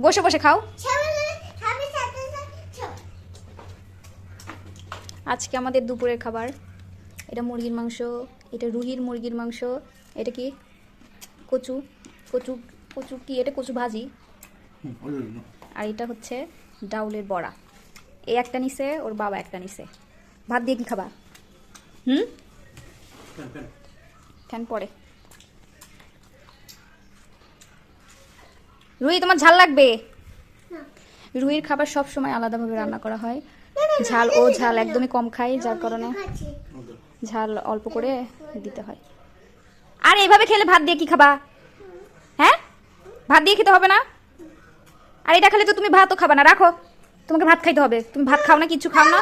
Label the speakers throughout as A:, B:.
A: বসে বসে খাও। আজকে আমাদের দুপুরের খাবার। এটা মুরগির মাংস এটা রুহির মুরগির মাংস এটা কি? কচু কচু কচু কি? এটা কচু ভাজি। আর এটা হচ্ছে ডাউলের বড়া। এই একটা নিছে ওর বাবা একটা নিছে। ভাত দিয়ে কি খাবা? হুম। ফ্যান পরে। রুহি তোমার ঝাল লাগবে? রুইয়ের খাবার সব সময় আলাদাভাবে রান্না করা হয়। ঝাল ও ঝাল একদমই কম খায় যার কারণে ঝাল অল্প করে দিতে হয়। আর এইভাবে খেলে ভাত দিয়ে কি খাবা? হ্যাঁ? ভাত দিয়ে খেতে হবে না? আর এটা খেলে তো তুমি ভাতও খাবা না রাখো। তোমাকে ভাত খাইতে হবে। তুমি ভাত খাও না কিছু খাও না।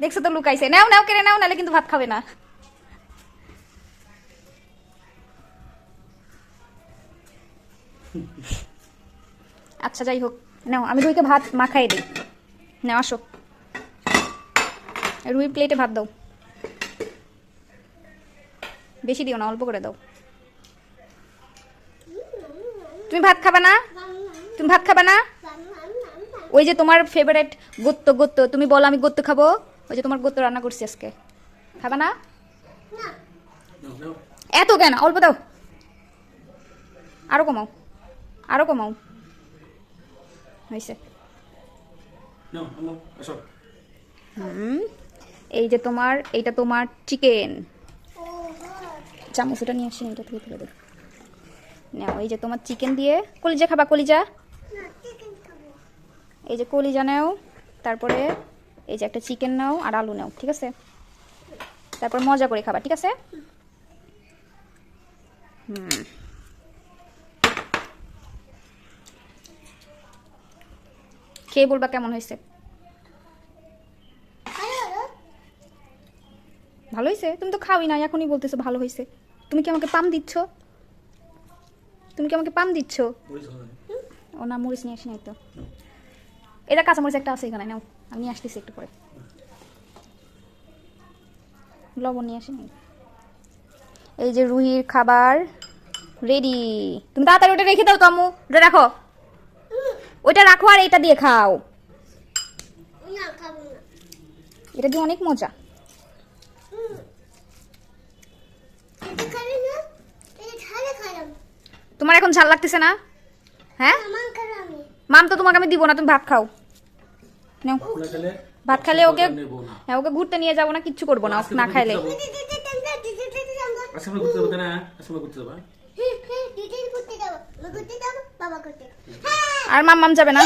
A: দেখছ তো লুকাইছে। নাও নাও কেড়ে নাও নাহলে কিন্তু ভাত খাবে না। আচ্ছা যাই হোক। নাও আমি রুইকে ভাত মাখাই দিই। নাও আসো। রুই প্লেটে ভাত দাও। বেশি দিও না অল্প করে দাও। তুমি ভাত খাবা না? তুমি ভাত খাবা না? ওই যে তোমার ফেভারিট গোত্ত গোত্ত তুমি বলো আমি গোত্ত খাব? ওই যে তোমার গোত্ত রান্না করছি আজকে। খাবা না। এত কেন? অল্প দাও। আরও কমাও। আরও কমাও। হয়েছে। হুম এই যে তোমার এইটা তোমার চিকেন
B: ও গড
A: চামচ ওটা নিয়ে আসি এটা থেকে তুলে দেব। নাও এই যে তোমার চিকেন দিয়ে কলিজা খাবা কলিজা। এই যে কলিজা নাও তারপরে এই যে একটা চিকেন নাও আর আলু নাও ঠিক আছে? তারপর মজা করে খাবা ঠিক আছে? হুম। খেয়ে বলবা কেমন হয়েছে? ভালো হয়েছে? তুমি তো খাওই না এখনই বলতেছো ভালো হয়েছে। তুমি কি আমাকে পাম দিচ্ছ? তুমি কি আমাকে পাম দিচ্ছ। ও না মরিচ নিয়ে আসি নাই তো। এটা কাঁচা মরিচ একটা আছে এখানে নাও। আমি নিয়ে আসতেছি একটু পরে। লবণ নিয়ে আসি নাই। এই যে রুহির খাবার রেডি। তুমি তাড়াতাড়ি ওটা রেখে দাও তো আম্মু। ওটা রাখো। ওইটা রাখো আর এটা দিয়ে খাও
B: না খাব না
A: এটা দিয়ে অনেক মজা
B: না
A: তোমার এখন ঝাল লাগতেছে না হ্যাঁ মাম তো তোমাকে আমি দিব না তুমি ভাত খাও ভাত খাইলে ওকে হ্যাঁ ওকে ঘুরতে নিয়ে যাব না কিচ্ছু করব না না খাইলে
C: ঘুরতে যাব। আজকে আমরা ঘুরতে যাব ঘুরতে যাব হ্যাঁ?
B: হ্যাঁ
A: আর মাম্মাম যাবে না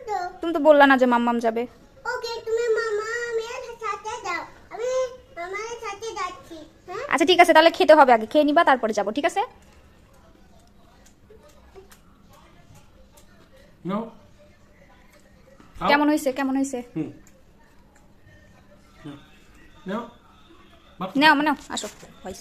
B: তো
A: তুমি তো বললা না যে মাম্মাম যাবে
B: ওকে তুমি মামা আমি সাথে যাও আমি মামার সাথে যাচ্ছি হ্যাঁ
A: আচ্ছা ঠিক আছে তাহলে খেতে হবে আগে খেয়ে নিবা তারপরে যাব ঠিক আছে
C: নাও।
A: কেমন হয়েছে কেমন হয়েছে
C: হুম। নাও। নাও। বাপ।
A: নাও নাও আসো হয়েছে